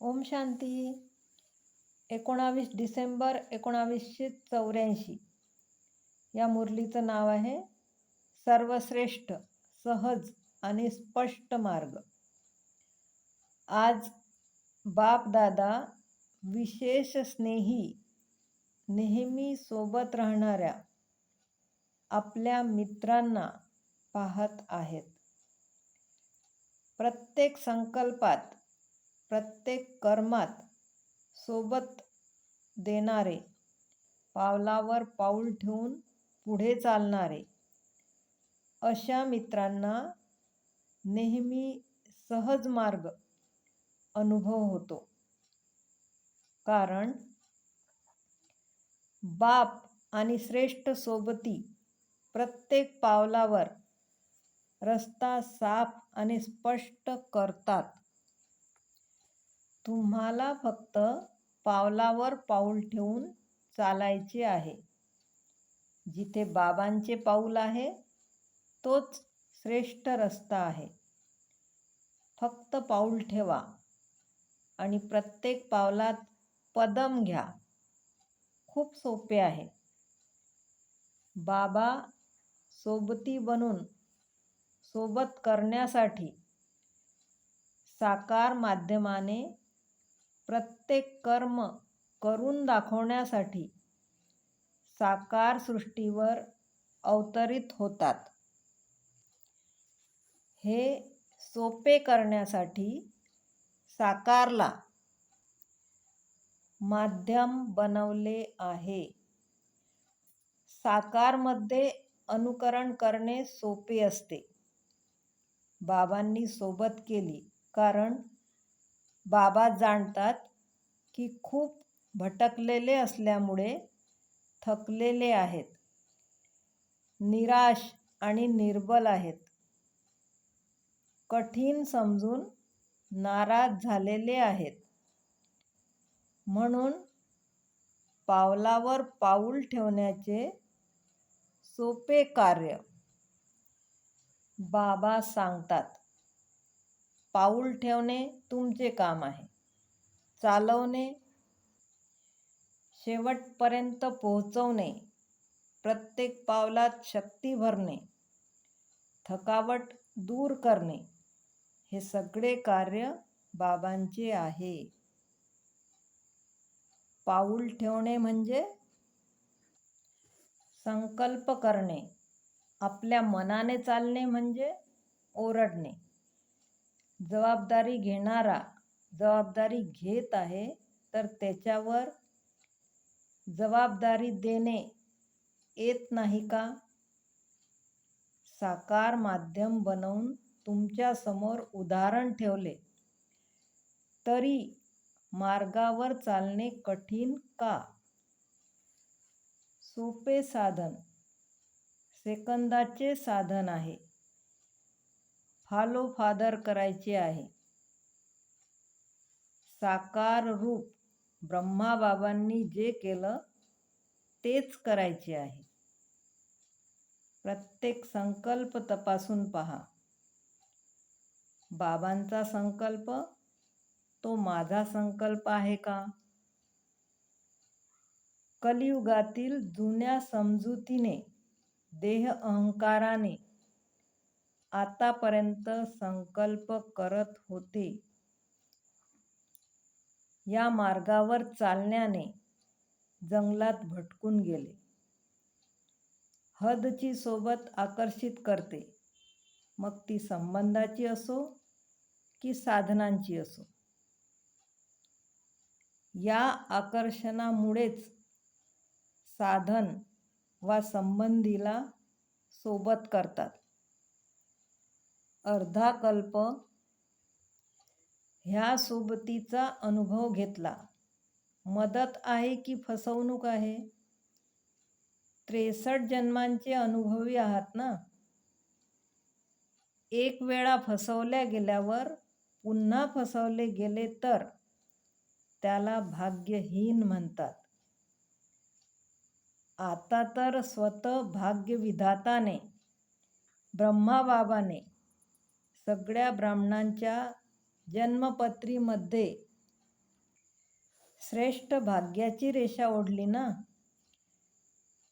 ओम शांती. एकोणावीस डिसेंबर एकोणावीसशे चौऱ्याऐंशी. या मुरलीचं नाव आहे सर्वश्रेष्ठ सहज आणि स्पष्ट मार्ग. आज बाप दादा विशेष स्नेही नेहमी सोबत राहणाऱ्या आपल्या मित्रांना पाहत आहेत. प्रत्येक संकल्पात प्रत्येक कर्मात सोबत देणारे पावलावर पाऊल ठेवून पुढे चालणारे. अशा मित्रांना नेहमी सहज मार्ग अनुभव होतो. कारण बाप आणि श्रेष्ठ सोबती प्रत्येक पावलावर रस्ता साफ आणि स्पष्ट करतात. तुम्हाला फक्त पावलावर पाऊल ठेवून चालायचे आहे. जिथे बाबांचे पाऊल आहे तोच श्रेष्ठ रस्ता आहे. फक्त पाऊल ठेवा आणि प्रत्येक पावलात पदम घ्या. खूप सोपे आहे. बाबा सोबती बनून सोबत करण्यासाठी साकार माध्यमाने प्रत्येक कर्म करून दाखवण्यासाठी साकार सृष्टीवर अवतरित होतात. हे सोपे करण्यासाठी साकारला माध्यम बनवले आहे. साकारमध्ये अनुकरण करणे सोपे असते. बाबांनी सोबत केली कारण बाबा जाणतात की खूप भटकलेले असल्यामुळे थकलेले आहेत. निराश आणि निर्बल आहेत. कठीण समजून नाराज झालेले आहेत. म्हणून पावलावर पाऊल ठेवण्याचे सोपे कार्य बाबा सांगतात. पाऊल ठेवणे तुमचे काम आहे. चालवणे शेवटपर्यंत पोहोचवणे प्रत्येक पावलात शक्ती भरणे थकावट दूर करणे हे सगळे कार्य बाबांचे आहे. पाऊल ठेवणे म्हणजे संकल्प करणे आपल्या मनाने चालणे म्हणजे ओरडणे. जबाबदारी घेणारा जबाबदारी घेत आहे तर त्याच्यावर जबाबदारी देणे येत नाही का? साकार माध्यम बनवून तुमच्यासमोर उदाहरण ठेवले. तरी मार्गावर चालणे कठीण का? सोपे साधन सेकंदाचे साधन आहे. फॉलो फादर करायचे आहे. साकार रूप ब्रह्माबाबांनी जे केलं तेच करायचे आहे. प्रत्येक संकल्प तपासून पहा. बाबांचा संकल्प तो माझा संकल्प आहे का? कलियुगातील जुन्या समजुतीने देह अहंकाराने आतापर्यंत संकल्प करत होते. या मार्गावर चालण्याने जंगलात भटकून गेले. हदची सोबत आकर्षित करते. मग ती संबंधाची असो की साधनांची असो. या आकर्षणामुळेच साधन वा संबंधीला सोबत करतात. अर्धा कल्प ह्या सोबतीचा अनुभव घेतला. मदत आहे की फसवणूक आहे? त्रेसष्ट जन्मांचे अनुभवी आहात ना? एक वेळा फसवल्या गेल्यावर पुन्हा फसवले गेले तर त्याला भाग्यहीन म्हणतात. आता तर स्वतः भाग्यविधाताने ब्रह्माबाबाने सगळ्या ब्राह्मणांच्या जन्मपत्रीमध्ये श्रेष्ठ भाग्याची रेषा ओढली ना?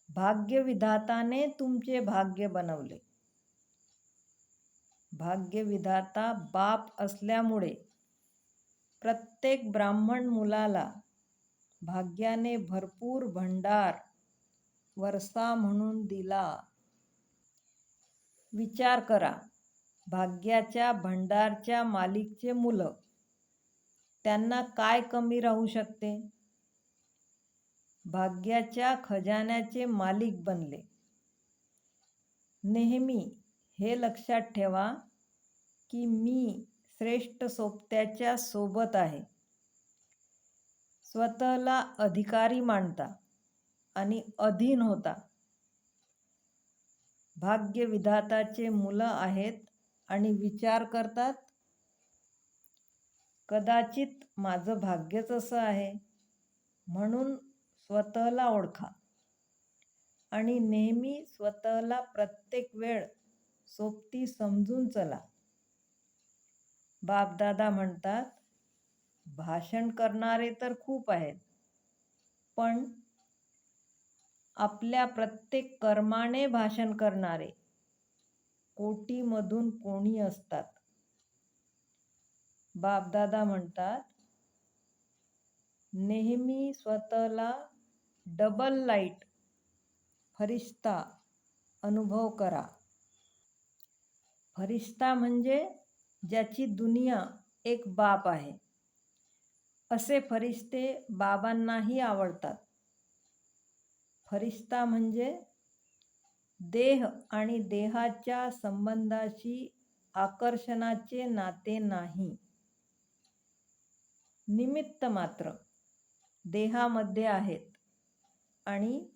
भाग्यविधाताने तुमचे भाग्य बनवले. भाग्यविधाता बाप असल्यामुळे प्रत्येक ब्राह्मण मुलाला भाग्याने भरपूर भंडार वरसा म्हणून दिला. विचार करा. भाग्याच्या भंडारच्या मालिकचे मुलं. त्यांना काय कमी राहू शकते? भाग्याच्या खजान्याचे मालिक बनले. नेहमी हे लक्षात ठेवा की मी श्रेष्ठ सोबत्याच्या सोबत आहे. स्वतःला अधिकारी मानता आणि अधीन होता. भाग्यविधाताचे मुलं आहेत आणि विचार करतात कदाचित माझं भाग्यच असं आहे. म्हणून स्वतःला ओळखा. आणि नेहमी स्वतःला प्रत्येक वेळ सोबती समजून चला. बापदादा म्हणतात भाषण करणारे तर खूप आहेत पण आपल्या प्रत्येक कर्माने भाषण करणारे कोटीमधून कोणी असतात? बापदादा म्हणतात नेहमी स्वतःला डबल लाइट फरिश्ता अनुभव करा. फरिश्ता म्हणजे ज्याची दुनिया एक बाप आहे. असे फरिश्ते बाबांनाही आवडतात. फरिश्ता म्हणजे देह आणि देहाच्या संबंधाशी आकर्षणाचे नाते नाही. निमित्त मात्र देहामध्ये आहेत आणि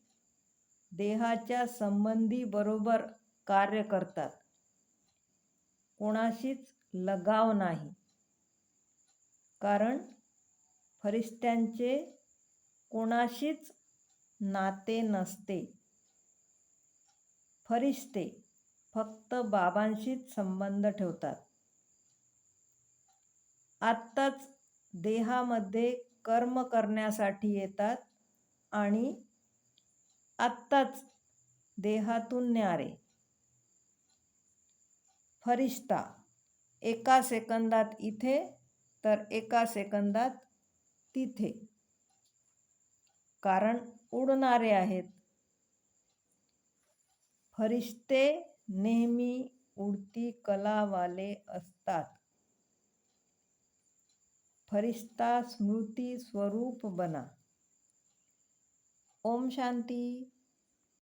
देहाच्या संबंधी बरोबर कार्य करतात. कोणाशीच लगाव नाही. कारण फरिश्त्यांचे कोणाशीच नाते नसते. फरिश्ते फक्त बाबांशीच संबंध ठेवतात. आत्ताच देहामध्ये कर्म करण्यासाठी येतात आणि आत्ताच देहातून न्यारे. फरिश्ता एका सेकंदात इथे तर एका सेकंदात तिथे. कारण उडणारे आहेत. फरिश्ते नेहमी उडती कलावाले असतात. फरिश्ता स्मृती स्वरूप बना. ओम शांती.